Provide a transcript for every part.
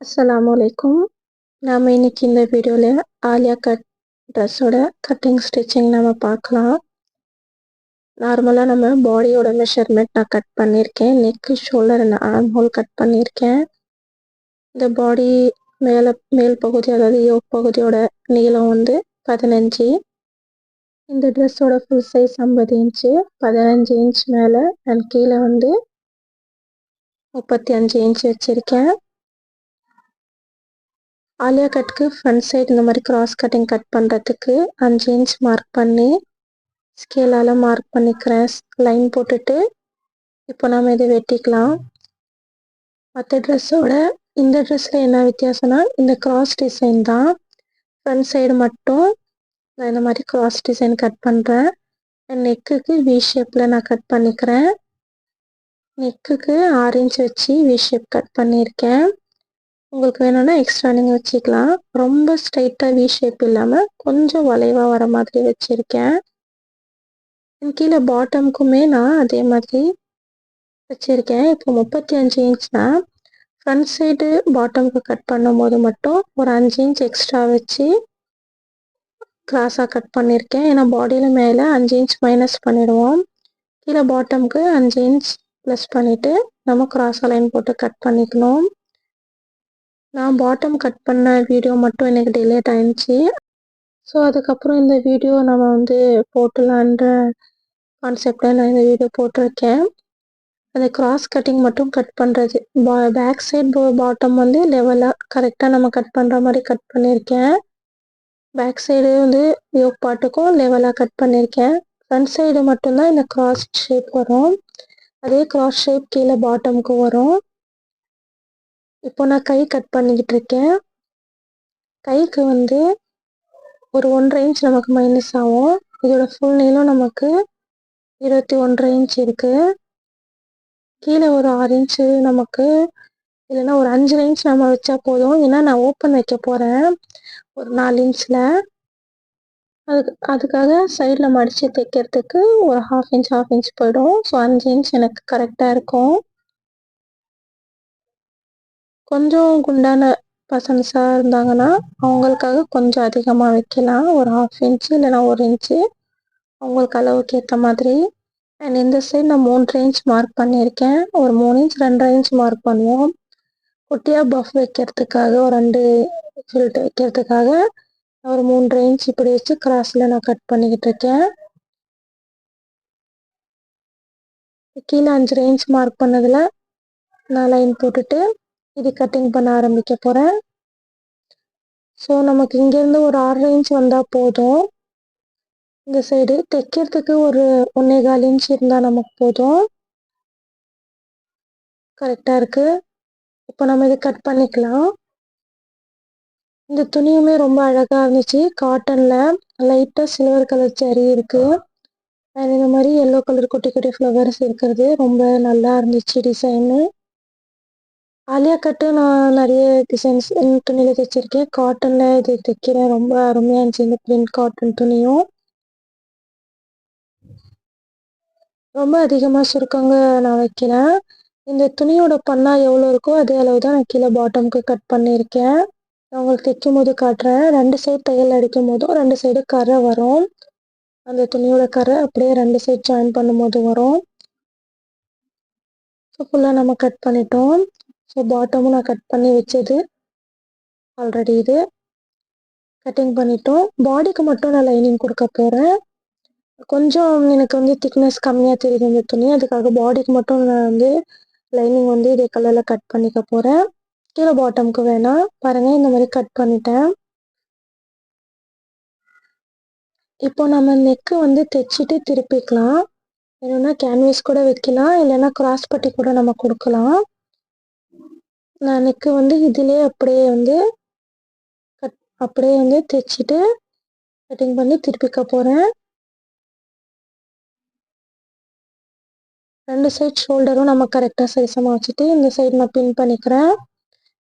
அஸ்லாம் வலைக்கும் நாம் இன்னைக்கு இந்த வீடியோவில் ஆலியா கட் ட்ரெஸ்ஸோட கட்டிங் ஸ்டிச்சிங் நம்ம பார்க்கலாம். நார்மலாக நம்ம பாடியோட மெஷர்மெண்ட் நான் கட் பண்ணியிருக்கேன். Neck shoulder and arm hole cut பண்ணியிருக்கேன். இந்த பாடி மேலே மேல் பகுதி அதாவது யோக் பகுதியோட நீளம் வந்து பதினஞ்சு. இந்த ட்ரெஸ்ஸோட ஃபுல் சைஸ் ஐம்பது இன்ச்சு பதினஞ்சு இன்ச் மேலே அண்ட் கீழே வந்து முப்பத்தி அஞ்சு இன்ச் வச்சுருக்கேன். ஆலியா கட்டுக்கு ஃப்ரண்ட் சைடு இந்த மாதிரி கிராஸ் கட்டிங் கட் பண்ணுறதுக்கு அஞ்சு இன்ச் மார்க் பண்ணி ஸ்கேலால் மார்க் பண்ணிக்கிறேன். லைன் போட்டுட்டு இப்போ நம்ம இதை வெட்டிக்கலாம். மற்ற ட்ரெஸ்ஸோட இந்த ட்ரெஸ்ஸில் என்ன வித்தியாசம்னா இந்த கிராஸ் டிசைன் தான். ஃப்ரண்ட் சைடு மட்டும் நான் இந்த மாதிரி கிராஸ் டிசைன் கட் பண்ணுறேன் நெக்குக்கு வி ஷேப்பில் நான் கட் பண்ணிக்கிறேன். நெக்குக்கு ஆறு இன்ச் வச்சு வி ஷேப் கட் பண்ணியிருக்கேன். உங்களுக்கு வேணும்னா எக்ஸ்ட்ரா நீங்கள் வச்சுக்கலாம். ரொம்ப ஸ்ட்ரைட்டாக வி ஷேப் இல்லாமல் கொஞ்சம் வளைவாக வர மாதிரி வச்சுருக்கேன். கீழே பாட்டமுக்குமே நான் அதே மாதிரி வச்சுருக்கேன். இப்போ முப்பத்தி அஞ்சு இன்ச்னா ஃப்ரண்ட் சைடு பாட்டமுக்கு கட் பண்ணும்போது மட்டும் ஒரு அஞ்சு இன்ச் எக்ஸ்ட்ரா வச்சு கிராஸாக கட் பண்ணியிருக்கேன் ஏன்னா பாடியில் மேலே அஞ்சு இன்ச் மைனஸ் பண்ணிடுவோம். கீழே பாட்டமுக்கு அஞ்சு இன்ச் ப்ளஸ் பண்ணிவிட்டு நம்ம கிராஸ் லைன் போட்டு கட் பண்ணிக்கணும். நான் பாட்டம் கட் பண்ண வீடியோ மட்டும் எனக்கு டிலேட் ஆயிடுச்சு. ஸோ அதுக்கப்புறம் இந்த வீடியோ நம்ம வந்து போட்டலான்ற கான்செப்டில் நான் இந்த வீடியோ போட்டிருக்கேன். அந்த கிராஸ் கட்டிங் மட்டும் கட் பண்ணுறது பா பேக் சைட் பாட்டம் வந்து லெவலாக கரெக்டாக நம்ம கட் பண்ணுற மாதிரி கட் பண்ணியிருக்கேன் பேக் சைடு வந்து யோக் பாட்டுக்கும் லெவலாக கட் பண்ணியிருக்கேன் ஃப்ரண்ட் சைடு மட்டும்தான் இந்த கிராஸ் ஷேப் வரும். அதே கிராஸ் ஷேப் கீழே பாட்டமுக்கு வரும். இப்போ நான் கை கட் பண்ணிக்கிட்டு இருக்கேன் கைக்கு வந்து ஒரு ஒன்றரை இன்ச் நமக்கு மைனஸ் ஆகும். இதோட ஃபுல் நீளம் நமக்கு இருபத்தி ஒன்றரை இன்ச் இருக்குது கீழே ஒரு ஆறு இன்ச்சு நமக்கு இல்லைன்னா ஒரு அஞ்சு இன்ச் நம்ம வச்சா போதும். ஏன்னா நான் ஓப்பன் வைக்க போகிறேன் ஒரு நாலு இன்ச்சில் அதுக்கு அதுக்காக சைடில் மடித்து தைக்கிறதுக்கு ஒரு ஹாஃப் இன்ச் ஹாஃப் இன்ச் போயிடும். ஸோ அஞ்சு இன்ச் எனக்கு கரெக்டாக இருக்கும். கொஞ்சம் குண்டான பர்சன்ஸாக இருந்தாங்கன்னா அவங்களுக்காக கொஞ்சம் அதிகமாக வைக்கலாம். ஒரு ஹாஃப் இன்ச்சு இல்லைனா ஒரு இன்ச்சு அவங்களுக்கு அளவுக்கு ஏற்ற மாதிரி. அண்ட் இந்த சைடு நான் மூன்று இன்ச் மார்க் பண்ணியிருக்கேன். ஒரு மூணு இன்ச் ரெண்டரை இன்ச் மார்க் பண்ணுவோம். குட்டியாக பஃப் வைக்கிறதுக்காக ஒரு ரெண்டு ஃபில்ட் வைக்கிறதுக்காக ஒரு மூன்றரை இன்ச் இப்படி வச்சு கிராஸில் நான் கட் பண்ணிக்கிட்டு இருக்கேன். கீழே அஞ்சரை இன்ச் மார்க் பண்ணதில் நான் லைன் போட்டுட்டு இது கட்டிங் பண்ண ஆரம்பிக்க போகிறேன் ஸோ நமக்கு இங்கேருந்து ஒரு ஆறு இன்ச் வந்தால் போதும். இந்த சைடு தைக்கிறதுக்கு ஒரு ஒன்றே கால் இன்ச் இருந்தால் நமக்கு போதும். கரெக்டாக இருக்குது இப்போ நம்ம இதை கட் பண்ணிக்கலாம். இந்த துணியுமே ரொம்ப அழகாக இருந்துச்சு. காட்டனில் லைட்டாக சில்வர் கலர் சரி இருக்குது அண்ட் இந்த மாதிரி எல்லோ கலர் குட்டி குட்டி ஃப்ளவர்ஸ் இருக்கிறது ரொம்ப நல்லா இருந்துச்சு டிசைனு ஆலியா கட்டு நான் நிறைய டிசைன்ஸ் துணியில் தைச்சிருக்கேன். காட்டனில் இது தைக்கிறேன். ரொம்ப அருமையாக இருந்துச்சு இந்த பிரிண்ட் காட்டன் துணியும். ரொம்ப அதிகமாக சுருக்கங்க நான் வைக்கிறேன். இந்த துணியோட பண்ணா எவ்வளோ இருக்கோ அதே அளவு தான் நான் கீழே பாட்டமுக்கு கட் பண்ணியிருக்கேன். நான் உங்களுக்கு தைக்கும் போது காட்டுறேன். ரெண்டு சைடு தையல் அடிக்கும் போதும் ரெண்டு சைடு கரை வரும். அந்த துணியோட கரை அப்படியே ரெண்டு சைடு ஜாயின் பண்ணும்போது வரும். ஸோ ஃபுல்லாக நம்ம கட் பண்ணிட்டோம். ஸோ பாட்டமும் நான் கட் பண்ணி வச்சது ஆல்ரெடி இது. கட்டிங் பண்ணிட்டோம். பாடிக்கு மட்டும் நான் லைனிங் கொடுக்க போகிறேன் கொஞ்சம் எனக்கு வந்து திக்னஸ் கம்மியாக தெரியுது இந்த துணி. அதுக்காக பாடிக்கு மட்டும் நான் வந்து லைனிங் வந்து இதே கலரில் கட் பண்ணிக்க போகிறேன் கீழே பாட்டமுக்கு வேணாம். பாருங்கள் இந்த மாதிரி கட் பண்ணிட்டேன். இப்போ நம்ம நெக்கு வந்து தைச்சிட்டு திருப்பிக்கலாம். வேணும்னா கேன்வஸ் கூட வைக்கலாம். இல்லைன்னா கிராஸ் பட்டி கூட நம்ம கொடுக்கலாம். நான் நெக்கு வந்து இதிலே அப்படியே வந்து கட் அப்படியே வந்து தைச்சிட்டு கட்டிங் பண்ணி திருப்பிக்க போகிறேன் ரெண்டு சைட் ஷோல்டரும் நம்ம கரெக்டாக சைஸமாக வச்சுட்டு இந்த சைடு நான் பின் பண்ணிக்கிறேன்.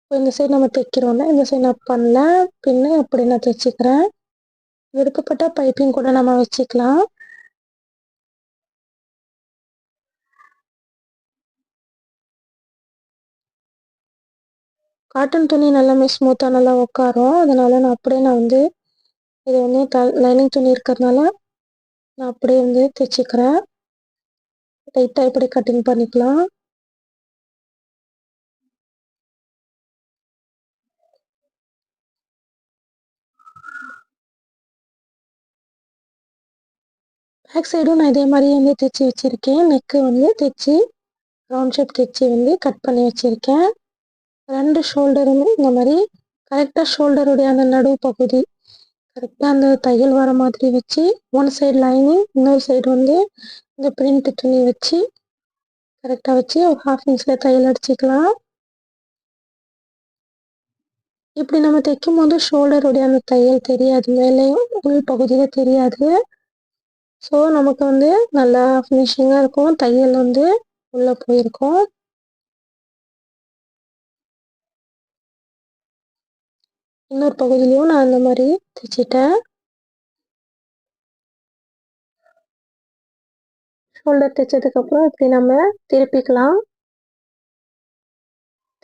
இப்போ இந்த சைடு நம்ம தைக்கிறோம்ல இந்த சைடு நான் பண்ணல பின்னு அப்படி நான் தைச்சிக்கிறேன் விருப்பப்பட்ட பைப்பிங் கூட நம்ம வச்சுக்கலாம். காட்டன் துணி நல்லாமே ஸ்மூத்தாக நல்லா உட்காரும் அதனால் நான் அப்படியே நான் வந்து இது வந்து த லைனிங் துணி இருக்கிறதுனால நான் அப்படியே வந்து தைச்சிக்கிறேன். டைட்டாக இப்படி கட்டிங் பண்ணிக்கலாம். பேக் சைடும் நான் இதே மாதிரி வந்து தைச்சி வச்சுருக்கேன். நெக்கு வந்து தைச்சி ரவுண்ட் ஷேப் தைச்சி வந்து கட் பண்ணி வச்சுருக்கேன். ரெண்டு ஷோல்டருமே இந்த மாதிரி கரெக்டாக ஷோல்டருடைய அந்த நடுவு பகுதி கரெக்டாக அந்த தையல் வர மாதிரி வச்சு ஒன் சைடு லைனிங் இன்னொரு சைடு வந்து இந்த பிரிண்ட் துணி வச்சு கரெக்டாக வச்சு ஒரு ஹாஃப் இன்ச்சில் தையல் அடிச்சுக்கலாம். இப்படி நம்ம தைக்கும் போது ஷோல்டருடைய அந்த தையல் தெரியாது மேலேயும் உள் பகுதியில் தெரியாது. ஸோ நமக்கு வந்து நல்லா ஃபினிஷிங்காக இருக்கும் தையல் வந்து உள்ளே போயிருக்கும். இன்னொரு பகுதியிலையும் நான் அந்த மாதிரி தைச்சிட்டேன் ஷோல்டர் தைச்சதுக்கப்புறம் இப்படி நம்ம திருப்பிக்கலாம்.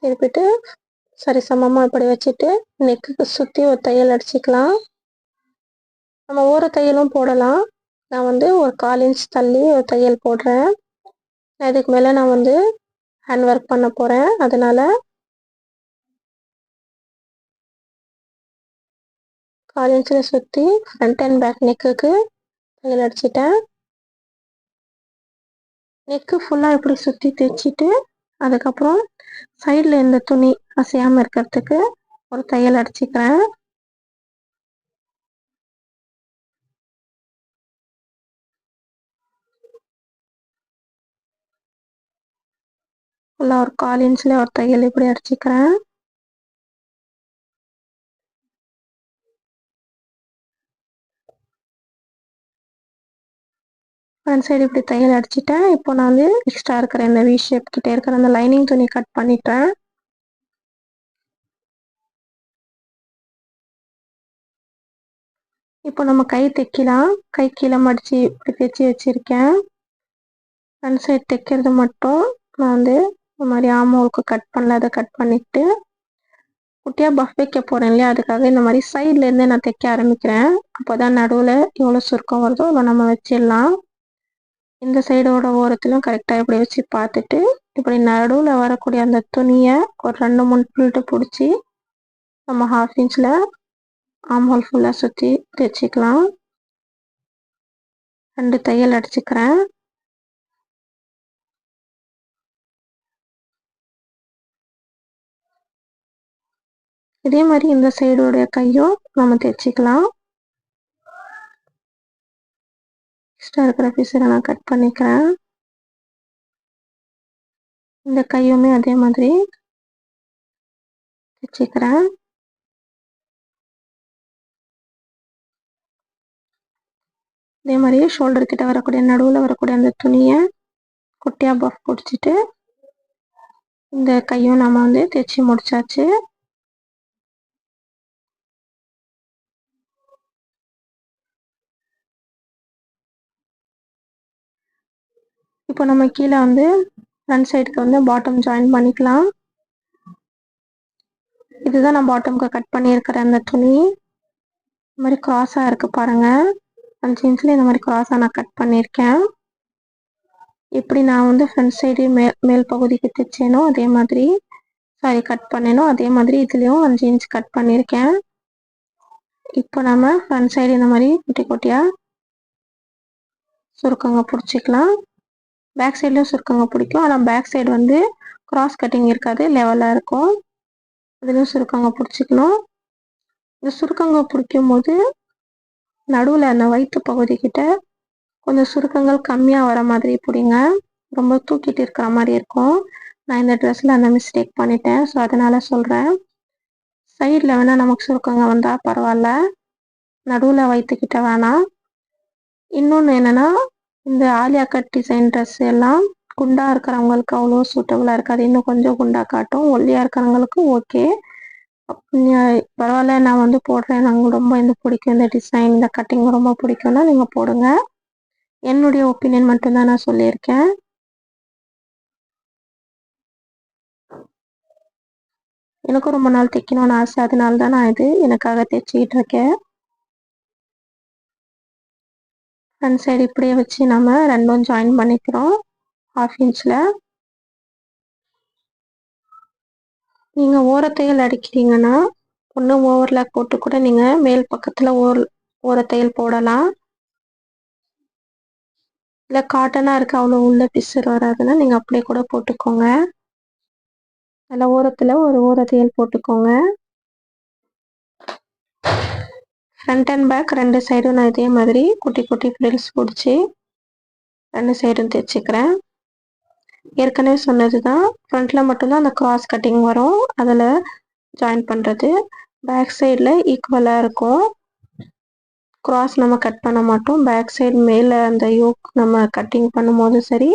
திருப்பிட்டு சரி சமமாக இப்படி வச்சுட்டு நெக்குக்கு சுற்றி ஒரு தையல் அடிச்சுக்கலாம். நம்ம ஒரு தையலும் போடலாம். நான் வந்து ஒரு கால் இன்ச் தள்ளி ஒரு தையல் போடுறேன். இதுக்கு மேலே நான் வந்து ஹேண்ட் ஒர்க் பண்ண போகிறேன் அதனால் கால் இன்ச்சில் சுற்றி ஃப்ரண்ட் அண்ட் பேக் நெக்குக்கு தையல் அடிச்சிட்டேன். நெக்கு ஃபுல்லாக இப்படி சுற்றி தைச்சிட்டு அதுக்கப்புறம் சைடில் இந்த துணி அசையாமல் இருக்கிறதுக்கு ஒரு தையல் அடிச்சுக்கிறேன். ஃபுல்லாக ஒரு கால் இன்ச்சில் ஒரு தையல் இப்படி அடிச்சுக்கிறேன். ஃப்ரண்ட் சைடு இப்படி தையல் அடிச்சிட்டேன். இப்போ நான் வந்து எக்ஸ்ட்ரா இருக்கிற இந்த வி ஷேப் கிட்டே இருக்கிற அந்த லைனிங் துணி கட் பண்ணிட்டேன். இப்போ நம்ம கை தைக்கலாம். கை கீழே மடித்து இப்படி தைச்சி வச்சுருக்கேன். ஃப்ரண்ட் சைடு தைக்கிறது மட்டும் நான் வந்து இந்த மாதிரி ஆமோலுக்கு கட் பண்ணல. அதை கட் பண்ணிவிட்டு குட்டியாக பஃப் வைக்க போகிறேன் இல்லையா? அதுக்காக இந்த மாதிரி சைட்லேருந்தே நான் தைக்க ஆரம்பிக்கிறேன். அப்போ தான் நடுவில் எவ்வளோ சுருக்கம் வருதோ அவ்வளோ நம்ம வச்சிடலாம். இந்த சைடோட ஓரத்திலும் கரெக்டாக இப்படி வச்சு பார்த்துட்டு இப்படி நடுவில் வரக்கூடிய அந்த துணியை ஒரு ரெண்டு மூணு பில்ட்டு பிடிச்சி நம்ம ஹாஃப் இன்ச்சில் ஆம்ஹோல் ஃபுல்லாக சுற்றி தைச்சிக்கலாம் ரெண்டு தையல் அடிச்சுக்கிறேன். இதே மாதிரி இந்த சைடோடைய கையும் நம்ம தைச்சிக்கலாம். எக்ஸ்ட்ரா இருக்கிற பீஸை நான் கட் பண்ணிக்கிறேன். இந்த கையுமே அதே மாதிரி தச்சுக்கிறேன் இதே மாதிரி ஷோல்டர் கிட்ட வரக்கூடிய நடுவில் வரக்கூடிய அந்த துணியை குட்டியாக பஃப் பிடிச்சிட்டு இந்த கையும் நம்ம வந்து தைச்சி முடிச்சாச்சு. இப்போ நம்ம கீழே வந்து ஃப்ரண்ட் சைடுக்கு வந்து பாட்டம் ஜாயின் பண்ணிக்கலாம். இதுதான் நான் பாட்டம்க்கு கட் பண்ணியிருக்கிற அந்த துணி. இந்த மாதிரி க்ராஸாக இருக்குது பாருங்கள் அஞ்சு ஜீன்ஸில் இந்த மாதிரி க்ராஸாக நான் கட் பண்ணியிருக்கேன். எப்படி நான் வந்து ஃப்ரண்ட் சைடு மேல் மேல் பகுதிக்கு தைச்சேனோ அதே மாதிரி சாரி கட் பண்ணேனோ அதே மாதிரி இதுலேயும் அஞ்சு இன்ச் கட் பண்ணியிருக்கேன். இப்போ நம்ம ஃப்ரண்ட் சைடு இந்த மாதிரி குட்டி குட்டியாக சுருக்கங்க பிடிச்சிக்கலாம். பேக் சைட்லேயும் சுருக்கங்க பிடிக்கும். ஆனால் பேக் சைடு வந்து கிராஸ் கட்டிங் இருக்காது. லெவலாக இருக்கும். அதுலேயும் சுருக்கங்க பிடிச்சிக்கணும். இந்த சுருக்கங்க பிடிக்கும் போது நடுவில் அந்த வயிற்று பகுதிக்கிட்ட கொஞ்சம் சுருக்கங்கள் கம்மியாக வர மாதிரி பிடிங்க. ரொம்ப தூக்கிட்டு இருக்கிற மாதிரி இருக்கும். நான் இந்த ட்ரெஸ்ஸில் அந்த மிஸ்டேக் பண்ணிட்டேன். ஸோ அதனால் சொல்கிறேன் சைடில் வேணால் நமக்கு சுருக்கங்க வந்தால் பரவாயில்ல. நடுவில் வயிற்றுக்கிட்ட வேணாம். இன்னொன்று என்னென்னா இந்த ஆலியா கட் டிசைன் ட்ரெஸ் எல்லாம் குண்டா இருக்கிறவங்களுக்கு அவ்வளோ சூட்டபுளாக இருக்காது. இன்னும் கொஞ்சம் குண்டா காட்டும். ஒல்லியாக இருக்கிறவங்களுக்கு ஓகே பரவாயில்ல நான் வந்து போடுறேன். நாங்கள் ரொம்ப இந்த பிடிக்கும். இந்த டிசைன் இந்த கட்டிங் ரொம்ப பிடிக்கும்னா நீங்கள் போடுங்க. என்னுடைய ஒப்பீனியன் மட்டும்தான் நான் சொல்லியிருக்கேன். எனக்கும் ரொம்ப நாள் தைக்கணும்னு ஆசை. அதனால தான் நான் இது எனக்காக தைச்சிக்கிட்டு இருக்கேன். ஃப்ரண்ட் சைடு இப்படியே வச்சு நம்ம ரெண்டும் ஜாயின் பண்ணிக்கிறோம். ஹாஃப் இன்ச்சில் நீங்கள் ஓரத்தையல் அடிக்கிறீங்கன்னா ஒன்று ஓவர்லாக் போட்டு கூட நீங்கள் மேல் பக்கத்தில் ஓர் ஓரத்தையல் போடலாம். இல்லை காட்டனாக இருக்க அவ்வளோ உள்ள பிசர் வராதுன்னா நீங்கள் அப்படியே கூட போட்டுக்கோங்க. அதில் ஓரத்தில் ஒரு ஓரத்தையல் போட்டுக்கோங்க. ஃப்ரண்ட் அண்ட் பேக் ரெண்டு சைடும் நான் இதே மாதிரி குட்டி குட்டி ஃப்ரில்ஸ் பிடிச்சி ரெண்டு சைடும் தைச்சிக்கிறேன் ஏற்கனவே சொன்னது தான் ஃப்ரண்ட்டில் மட்டும்தான் அந்த கிராஸ் கட்டிங் வரும். அதில் ஜாயின் பண்ணுறது பேக் சைடில் ஈக்குவலாக இருக்கும். கிராஸ் நம்ம கட் பண்ண மாட்டோம். பேக் சைடு மேலே அந்த யோக் நம்ம கட்டிங் பண்ணும்போதும் சரி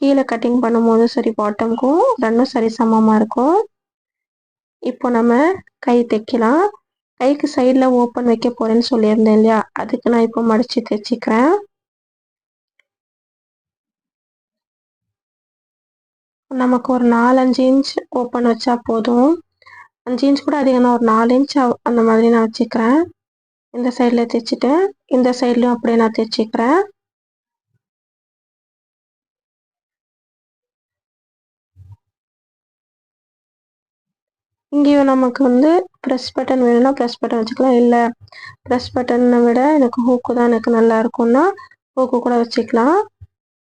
கீழே கட்டிங் பண்ணும்போதும் சரி பாட்டம்க்கும் ரெண்டும் சரி சமமாக இருக்கும். இப்போ நம்ம கை தைக்கலாம் கைக்கு சைடில் ஓப்பன் வைக்க போகிறேன்னு சொல்லியிருந்தேன் இல்லையா? அதுக்கு நான் இப்போ மடித்து தைச்சிக்கிறேன். நமக்கு ஒரு நாலஞ்சு இன்ச் ஓப்பன் வச்சா போதும். அஞ்சு இன்ச் கூட அதிகம் நான் ஒரு நாலு இன்ச் அந்த மாதிரி நான் வச்சுக்கிறேன். இந்த சைடில் தைச்சிட்டேன் இந்த சைட்லையும் அப்படியே நான் தைச்சிக்கிறேன். இங்கேயும் நமக்கு வந்து ப்ரெஸ் பட்டன் வேணும்னா ப்ரெஸ் பட்டன் வச்சுக்கலாம். இல்லை ப்ரெஸ் பட்டனை விட எனக்கு ஹூக்கு தான் எனக்கு நல்லா இருக்கும்னா ஹூக்கு கூட வச்சுக்கலாம்.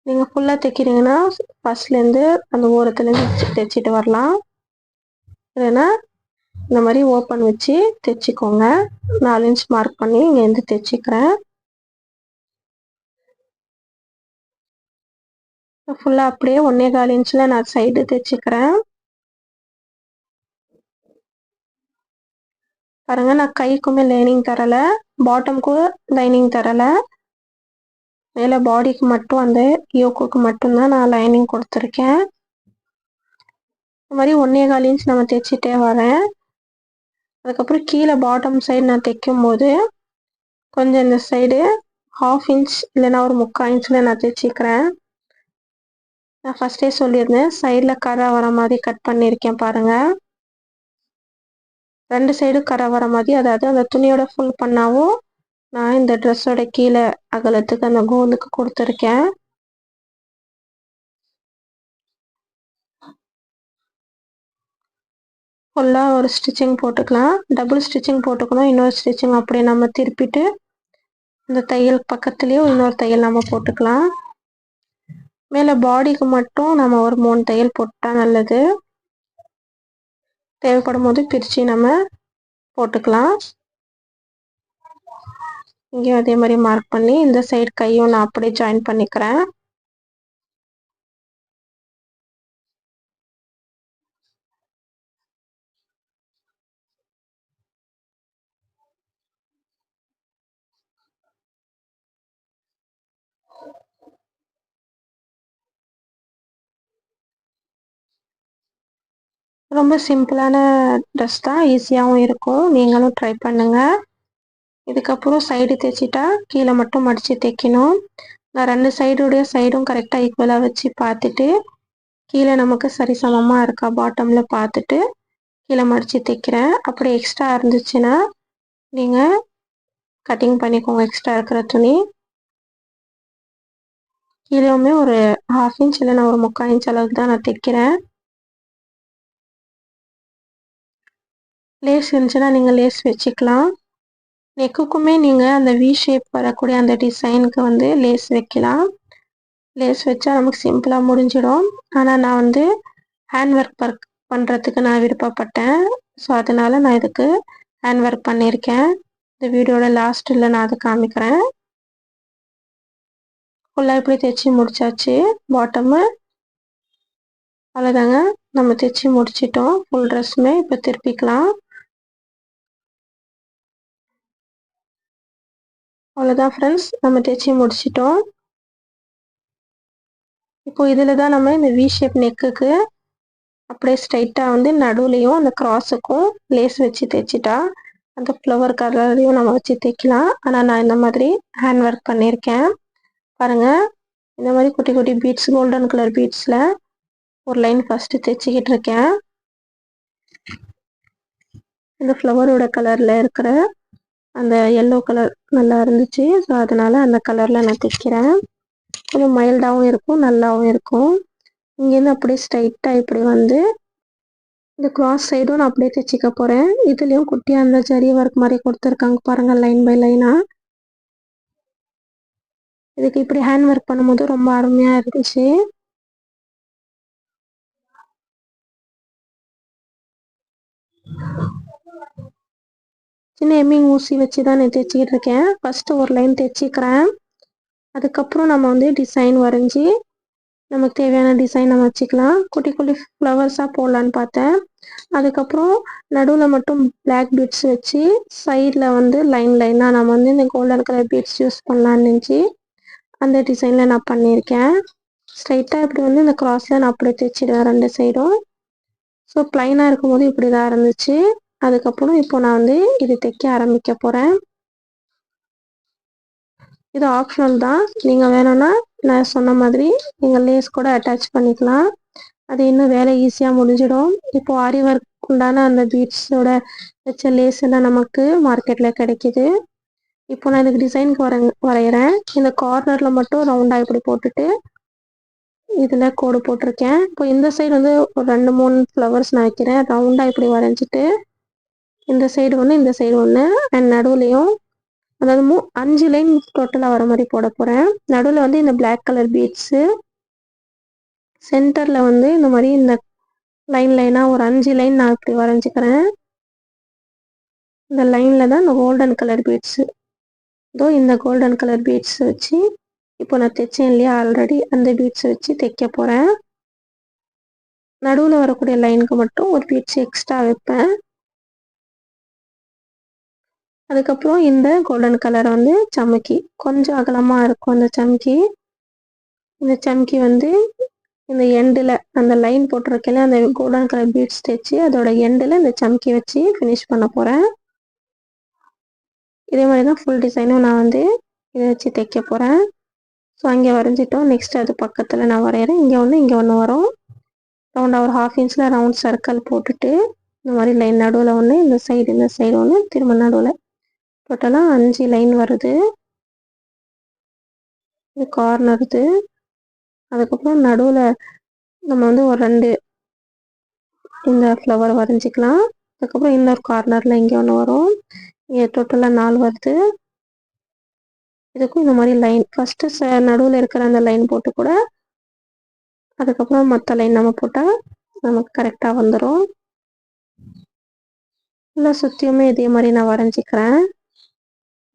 நீங்கள் ஃபுல்லாக தைக்கிறீங்கன்னா ஃபஸ்ட்லேருந்து அந்த ஓரத்துலேருந்து தைச்சிட்டு வரலாம். இல்லைன்னா இந்த மாதிரி ஓப்பன் வச்சு தைச்சிக்கோங்க. நாலு இன்ச் மார்க் பண்ணி இங்கேருந்து தைச்சிக்கிறேன். ஃபுல்லாக அப்படியே ஒன்றே கால் இன்ச்சில் நான் சைடு தைச்சிக்கிறேன். பாருங்க நான் கைக்குமே லைனிங் தரலை பாட்டம்க்கும் லைனிங் தரலை. மேலே பாடிக்கு மட்டும் அந்த யோக்குக்கு மட்டும்தான் நான் லைனிங் கொடுத்துருக்கேன். இந்த மாதிரி ஒன்றே கால் இன்ச் நம்ம தைச்சிட்டே வரேன். அதுக்கப்புறம் கீழே பாட்டம் சைடு நான் தைக்கும் போது கொஞ்சம் இந்த சைடு ஹாஃப் இன்ச் இல்லைன்னா ஒரு முக்கால் இன்ச்சில் நான் தைச்சிக்கிறேன். நான் ஃபஸ்ட்டே சொல்லியிருந்தேன் சைடில் கரை வர மாதிரி கட் பண்ணியிருக்கேன் பாருங்கள் ரெண்டு சைடும் கரை வர மாதிரி அதாவது அந்த துணியோட ஃபுல் பண்ணாவும் நான் இந்த ட்ரெஸ்ஸோட கீழே அகலத்துக்கு அந்த கோலுக்கு கொடுத்துருக்கேன். ஃபுல்லாக ஒரு ஸ்டிச்சிங் போட்டுக்கலாம். டபுள் ஸ்டிச்சிங் போட்டுக்கணும். இன்னொரு ஸ்டிச்சிங் அப்படியே நம்ம திருப்பிட்டு இந்த தையல் பக்கத்துலேயும் இன்னொரு தையல் நம்ம போட்டுக்கலாம். மேலே பாடிக்கு மட்டும் நம்ம ஒரு மூணு தையல் போட்டால் நல்லது. தேவைப்படும் போது பிரித்து நம்ம போட்டுக்கலாம். இங்கேயும் அதே மாதிரி மார்க் பண்ணி இந்த சைடு கையும் நான் அப்படியே ஜாயின் பண்ணிக்கிறேன். ரொம்ப சிம்பிளான ட்ரெஸ் தான் ஈஸியாகவும் இருக்கும். நீங்களும் ட்ரை பண்ணுங்கள் இதுக்கப்புறம் சைடு தைச்சிட்டா கீழே மட்டும் மடித்து தைக்கணும் நான் ரெண்டு சைடுடைய சைடும் கரெக்டாக ஈக்குவலாக வச்சு பார்த்துட்டு கீழே நமக்கு சரி சமமாக இருக்கா பாட்டமில் பார்த்துட்டு கீழே மடித்து தைக்கிறேன் அப்படி எக்ஸ்ட்ரா இருந்துச்சுன்னா நீங்கள் கட்டிங் பண்ணிக்கோங்க எக்ஸ்ட்ரா இருக்கிற துணி. கீழேவுமே ஒரு ஹாஃப் இன்ச் இல்லைன்னா ஒரு முக்கால் இன்ச் அளவுக்கு தான் நான் தைக்கிறேன் லேஸ் இருந்துச்சுன்னா நீங்கள் லேஸ் வச்சுக்கலாம். நெக்குக்குமே நீங்கள் அந்த வி ஷேப் வரக்கூடிய அந்த டிசைனுக்கு வந்து லேஸ் வைக்கலாம். லேஸ் வச்சா நமக்கு சிம்பிளாக முடிஞ்சிடும். ஆனால் நான் வந்து ஹேண்ட் ஒர்க் ஒர்க் பண்ணுறதுக்கு நான் விருப்பப்பட்டேன். ஸோ அதனால் நான் இதுக்கு ஹேண்ட் ஒர்க் பண்ணியிருக்கேன். இந்த வீடியோட லாஸ்ட்டில் நான் அதை காமிக்கிறேன். ஃபுல்லாக இப்படி தைச்சி முடிச்சாச்சு. பாட்டமு அவ்வளோதாங்க நம்ம தைச்சி முடிச்சிட்டோம். ஃபுல் ட்ரெஸ்ஸுமே இப்போ திருப்பிக்கலாம். அவ்வளோதான் ஃப்ரெண்ட்ஸ் நம்ம தைச்சி முடிச்சிட்டோம். இப்போ இதில் தான் நம்ம இந்த வி ஷேப் நெக்குக்கு அப்படியே ஸ்ட்ரைட்டாக வந்து நடுவுலையும் அந்த க்ராஸுக்கும் லேஸ் வச்சு தைச்சிட்டா அந்த ஃப்ளவர் கலரையும் நம்ம வச்சு தைக்கலாம். ஆனால் நான் இந்த மாதிரி ஹேண்ட் ஒர்க் பண்ணியிருக்கேன். பாருங்கள் இந்த மாதிரி குட்டி குட்டி பீட்ஸ் கோல்டன் கலர் பீட்ஸில் ஒரு லைன் ஃபஸ்ட்டு தைச்சிக்கிட்டு இருக்கேன். இந்த ஃப்ளவரோட கலரில் இருக்கிற அந்த எல்லோ கலர் நல்லா இருந்துச்சு. ஸோ அதனால் அந்த கலரில் நான் தைக்கிறேன். கொஞ்சம் மைல்டாகவும் இருக்கும் நல்லாவும் இருக்கும். இங்கேருந்து அப்படியே ஸ்ட்ரைட்டாக இப்படி வந்து இந்த கிராஸ் சைடும் நான் அப்படியே தைச்சிக்க போகிறேன் இதுலேயும் குட்டியாக அந்த ஜரி ஒர்க் மாதிரி கொடுத்துருக்காங்க பாருங்கள் லைன் பை லைனாக இதுக்கு இப்படி ஹேண்ட் ஒர்க் பண்ணும்போது ரொம்ப அருமையாக இருந்துச்சு. சின்ன எம்மிங் ஊசி வச்சு தான் நான் தைச்சிக்கிட்டு இருக்கேன்? ஃபஸ்ட்டு ஒரு லைன் தைச்சிக்கிறேன் அதுக்கப்புறம் நம்ம வந்து டிசைன் வரைஞ்சி நமக்கு தேவையான டிசைன் நம்ம வச்சுக்கலாம். குட்டி குட்டி ஃப்ளவர்ஸாக போடலான்னு பார்த்தேன். அதுக்கப்புறம் நடுவில் மட்டும் பிளாக் பீட்ஸ் வச்சு சைடில் வந்து லைன் லைனாக நம்ம வந்து இந்த கோல்டன் கலர் பீட்ஸ் யூஸ் பண்ணலான்னு நினச்சி அந்த டிசைனில் நான் பண்ணியிருக்கேன். ஸ்ட்ரைட்டாக இப்படி வந்து இந்த கிராஸில் நான் அப்படியே தைச்சிடுவேன் ரெண்டு சைடும் ஸோ ப்ளைனாக இருக்கும்போது இப்படி தான் இருந்துச்சு. அதுக்கப்புறம் இப்போ நான் வந்து இது தைக்க ஆரம்பிக்க போகிறேன் இது ஆப்ஷனல் தான். நீங்கள் வேணும்னா நான் சொன்ன மாதிரி நீங்கள் லேஸ் கூட அட்டாச் பண்ணிக்கலாம். அது இன்னும் வேலை ஈஸியாக முடிஞ்சிடும். இப்போ ஆரி ஒர்க் உண்டான அந்த பீட்ஸோட வச்ச லேஸ் எல்லாம் நமக்கு மார்க்கெட்டில் கிடைக்கிது. இப்போ நான் இதுக்கு டிசைனுக்கு வர வரைகிறேன் இந்த கார்னரில் மட்டும் ரவுண்டாக இப்படி போட்டுட்டு இதில் கோடு போட்டிருக்கேன். இப்போ இந்த சைடு வந்து ஒரு ரெண்டு மூணு ஃப்ளவர்ஸ் நான் வைக்கிறேன். ரவுண்டாக இப்படி வரைஞ்சிட்டு இந்த சைடு ஒன்று இந்த சைடு ஒன்று அண்ட் நடுவுலையும் அதாவது மூ அஞ்சு லைன் டோட்டலாக வர மாதிரி போட போகிறேன் நடுவில் வந்து இந்த பிளாக் கலர் பீட்ஸு சென்டரில் வந்து இந்த மாதிரி இந்த லைன் லைனாக ஒரு அஞ்சு லைன் நான் இப்படி வரைஞ்சிக்கிறேன். இந்த லைனில் தான் இந்த கோல்டன் கலர் பீட்ஸு இதோ இந்த கோல்டன் கலர் பீட்ஸ் வச்சு இப்போ நான் தைச்சேன் இல்லையா ஆல்ரெடி அந்த பீட்ஸ் வச்சு தைக்க போகிறேன் நடுவில் வரக்கூடிய லைனுக்கு மட்டும் ஒரு பீட்ஸ் எக்ஸ்ட்ரா வைப்பேன். அதுக்கப்புறம் இந்த கோல்டன் கலர் வந்து சமக்கி. கொஞ்சம் அகலமாக இருக்கும் அந்த சமக்கி. இந்த சமக்கி வந்து இந்த எண்டில் அந்த லைன் போட்டிருக்கல அந்த கோல்டன் கலர் பீட்ஸ் தைச்சு அதோட எண்டில் இந்த சமக்கி வச்சு ஃபினிஷ் பண்ண போகிறேன் இதே மாதிரி தான் ஃபுல் டிசைனும் நான் வந்து இதை வச்சு தைக்க போகிறேன் ஸோ அங்கே வரைஞ்சிட்டோம். நெக்ஸ்ட் அது பக்கத்தில் நான் வரைகிறேன் இங்கே ஒன்று இங்கே ஒன்று வரும். ரவுண்டாக ஒரு ஹாஃப் இன்ச்சில் ரவுண்ட் சர்க்கிள் போட்டுட்டு இந்த மாதிரி லைன் நடுவில் ஒன்று இந்த சைடு இந்த சைடு ஒன்று திரும்ப நடுவில் டோட்டலாக அஞ்சு லைன் வருது. இது கார்னர் இது அதுக்கப்புறம் நடுவில் நம்ம வந்து ஒரு ரெண்டு இந்த ஃப்ளவர் வரைஞ்சிக்கலாம். அதுக்கப்புறம் இன்னொரு கார்னரில் இங்கே ஒன்று வரும். இங்கே டோட்டலாக நாலு வருது. இதுக்கும் இந்த மாதிரி லைன் ஃபஸ்ட்டு ச நடுவில் இருக்கிற அந்த லைன் போட்டு கூட அதுக்கப்புறம் மற்ற லைன் நம்ம போட்டால் நமக்கு கரெக்டாக வந்துடும் ஃபுல்லாக சுற்றியுமே இதே மாதிரி நான் வரைஞ்சிக்கிறேன்.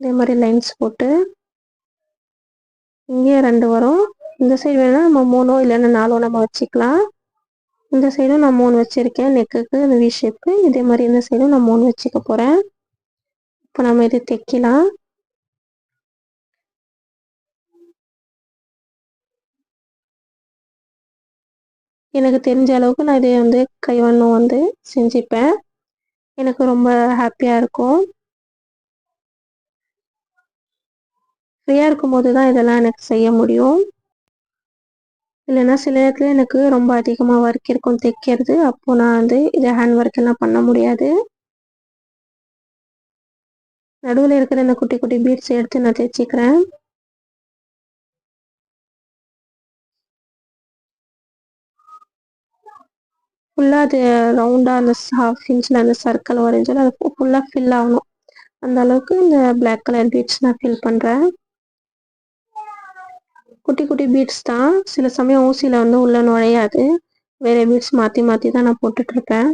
இதே மாதிரி லைன்ஸ் போட்டு இங்கேயே ரெண்டு வரும். இந்த சைடு வேணால் நம்ம மூணோ இல்லைன்னா நாலோ நம்ம வச்சுக்கலாம். இந்த சைடும் நான் மூணு வச்சுருக்கேன். நெக்குக்கு இந்த வி ஷேப்பு இதே மாதிரி இந்த சைடும் நான் மூணு வச்சுக்க போகிறேன் இப்போ நம்ம இது தைக்கலாம். எனக்கு தெரிஞ்ச அளவுக்கு நான் இதை வந்து கைவண்ணம் வந்து செஞ்சுப்பேன். எனக்கு ரொம்ப ஹாப்பியாக இருக்கும். ஃப்ரீயாக இருக்கும்போது தான் இதெல்லாம் எனக்கு செய்ய முடியும். இல்லைன்னா சில நேரத்தில் எனக்கு ரொம்ப அதிகமாக ஒர்க் இருக்கும் தைக்கிறது. அப்போது நான் வந்து இதை ஹேண்ட் ஒர்க் எல்லாம் பண்ண முடியாது. நடுவில் இருக்கிற இந்த குட்டி குட்டி பீட்ஸ் எடுத்து நான் தைச்சிக்கிறேன். ஃபுல்லாக அது ரவுண்டாக அந்த ஹாஃப் இன்ச்சில் அந்த சர்க்கிள் வரைஞ்சாலும் அது ஃபுல்லாக ஃபில் ஆகணும். அந்த அளவுக்கு இந்த பிளாக் கலர் பீட்ஸ் நான் ஃபில் பண்ணுறேன் குட்டி குட்டி பீட்ஸ் தான். சில சமயம் ஊசியில் வந்து உள்ளே நுழையாது. வேறு பீட்ஸ் மாற்றி மாற்றி தான் நான் போட்டுட்ருப்பேன்.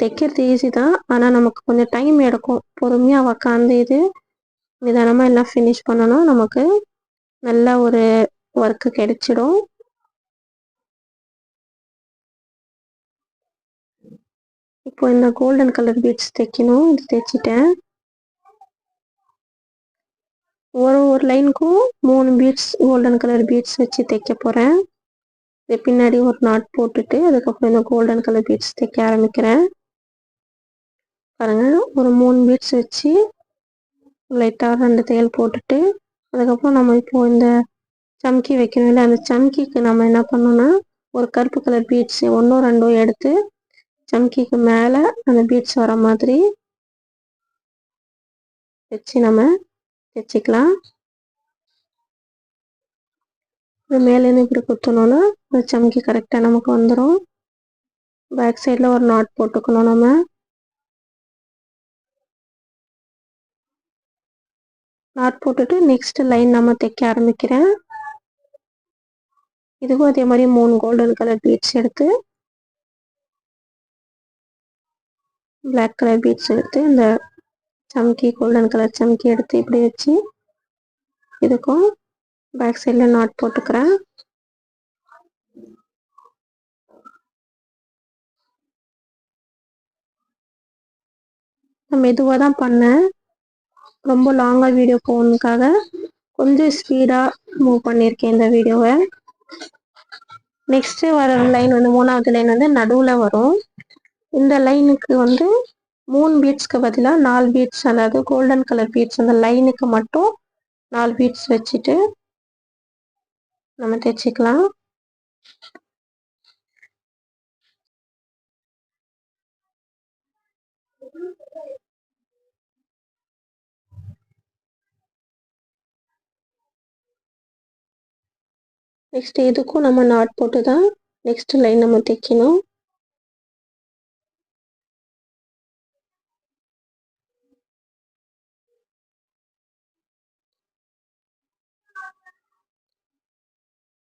தைக்கிறது ஈஸி தான். ஆனால் நமக்கு கொஞ்சம் டைம் எடுக்கும். பொறுமையாக உக்காந்து இது நிதானமாக எல்லாம் ஃபினிஷ் பண்ணணும். நமக்கு நல்ல ஒரு ஒர்க்கு கிடைச்சிடும். இப்போ இந்த கோல்டன் கலர் பீட்ஸ் தைக்கணும். இது தைச்சிட்டேன். ஒரு ஒரு லைனுக்கும் மூணு பீட்ஸ் கோல்டன் கலர் பீட்ஸ் வச்சு தைக்க போகிறேன் இது பின்னாடி ஒரு நாட் போட்டுட்டு அதுக்கப்புறம் இந்த கோல்டன் கலர் பீட்ஸ் தைக்க ஆரம்பிக்கிறேன். பாருங்கள் ஒரு மூணு பீட்ஸ் வச்சு லைட்டாக ரெண்டு தையல் போட்டுட்டு அதுக்கப்புறம் நம்ம இப்போ இந்த சம்கி வைக்கணும் இல்லை அந்த சம்கிக்கு நம்ம என்ன பண்ணோன்னா ஒரு கருப்பு கலர் பீட்ஸ் ஒன்றோ ரெண்டோ எடுத்து சம்கிக்கு மேலே அந்த பீட்ஸ் வர மாதிரி வச்சு நம்ம தைச்சிக்கலாம் மேலேருந்து இப்படி குத்தணும்னா அந்த சம்கி கரெக்டாக நமக்கு வந்துடும் பேக் சைடில் ஒரு நாட் போட்டுக்கணும் நம்ம. நாட் போட்டுட்டு நெக்ஸ்ட் லைன் நம்ம தைக்க ஆரம்பிக்கிறேன். இதுக்கும் அதே மாதிரி மூணு கோல்டன் கலர் பீட்ஸ் எடுத்து பிளாக் கலர் பீட்ஸ் எடுத்து இந்த சம்கி கோல்டன் கலர் சம்கி எடுத்து இப்படி வச்சு இதுக்கும் பேக் சைடில் நாட் போட்டுக்கிறேன். நான் மெதுவாக தான் பண்ணேன். ரொம்ப லாங்காக வீடியோ போகணுக்காக கொஞ்சம் ஸ்பீடாக மூவ் பண்ணியிருக்கேன் இந்த வீடியோவை நெக்ஸ்ட்டு வர லைன் வந்து மூணாவது லைன் வந்து நடுவில் வரும். இந்த லைனுக்கு வந்து மூணு பீட்ஸ்க்கு பதிலாக நாலு பீட்ஸ் அதாவது கோல்டன் கலர் பீட்ஸ் அந்த லைனுக்கு மட்டும் நாலு பீட்ஸ் வச்சுட்டு நம்ம தைச்சிக்கலாம் நெக்ஸ்ட் இதுக்கும் நம்ம நாட் போட்டு தான் நெக்ஸ்ட் லைன் நம்ம தைக்கணும்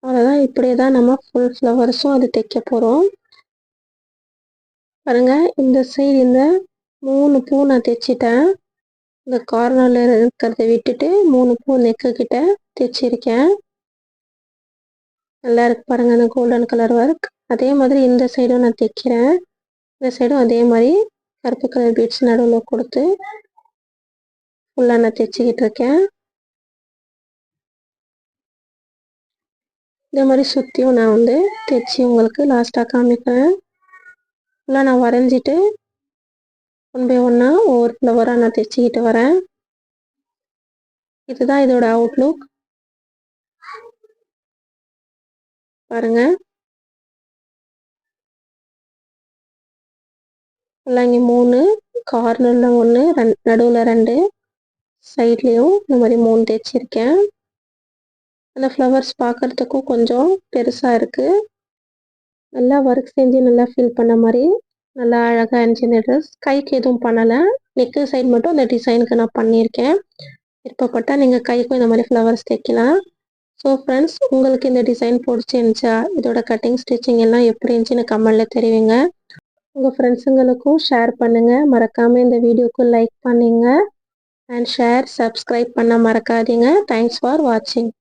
அவ்வளோதான் இப்படியே தான் நம்ம ஃபுல் ஃப்ளவர்ஸும் அது தைக்க போகிறோம் பாருங்கள் இந்த சைடு இந்த மூணு பூ நான் தைச்சிட்டேன். இந்த கார்னரில் இருக்கிறத விட்டுட்டு மூணு பூ நெக்கக்கிட்ட தைச்சிருக்கேன். நல்லா இருக்கு பாருங்கள் அந்த கோல்டன் கலர் ஒர்க் அதே மாதிரி இந்த சைடும் நான் தைக்கிறேன். இந்த சைடும் அதே மாதிரி கருப்பு கலர் பீட்ஸ் நடுவில் கொடுத்து ஃபுல்லாக நான் தைச்சிக்கிட்டு இருக்கேன். இந்த மாதிரி சுற்றியும் நான் வந்து தைச்சி உங்களுக்கு லாஸ்ட்டாக காமிக்கிறேன் ஃபுல்லாக நான் வரைஞ்சிட்டு ஒன் பை ஒன்னாக ஒவ்வொரு ஃப்ளவராக நான் தைச்சிக்கிட்டு வரேன். இதுதான் இதோட அவுட்லுக் பாருங்க. ஃபுல்லாக இங்கே மூணு கார்னரில் ஒன்று ரெண் நடுவில் ரெண்டு சைட்லேயும் இந்த மாதிரி மூணு தைச்சிருக்கேன். அந்த ஃப்ளவர்ஸ் பார்க்குறதுக்கும் கொஞ்சம் பெருசாக இருக்குது நல்லா ஒர்க் செஞ்சு நல்லா ஃபில் பண்ண மாதிரி நல்லா அழகாக இருந்துச்சு இந்த ட்ரெஸ் கைக்கு எதுவும் பண்ணலை. நெக்கு சைடு மட்டும் அந்த டிசைனுக்கு நான் பண்ணியிருக்கேன். விருப்பப்பட்டால் நீங்கள் கைக்கும் இந்த மாதிரி ஃப்ளவர்ஸ் தைக்கலாம். ஸோ ஃப்ரெண்ட்ஸ் உங்களுக்கு இந்த டிசைன் பிடிச்சிருந்துச்சா இதோட கட்டிங் ஸ்டிச்சிங் எல்லாம் எப்படி இருந்துச்சுன்னு கமெண்டில் தெரிவிங்க. உங்கள் ஃப்ரெண்ட்ஸுங்களுக்கும் ஷேர் பண்ணுங்கள் மறக்காமல் இந்த வீடியோக்கு லைக் பண்ணுங்க. அண்ட் ஷேர் சப்ஸ்கிரைப் பண்ண மறக்காதீங்க. தேங்க்ஸ் ஃபார் வாட்சிங்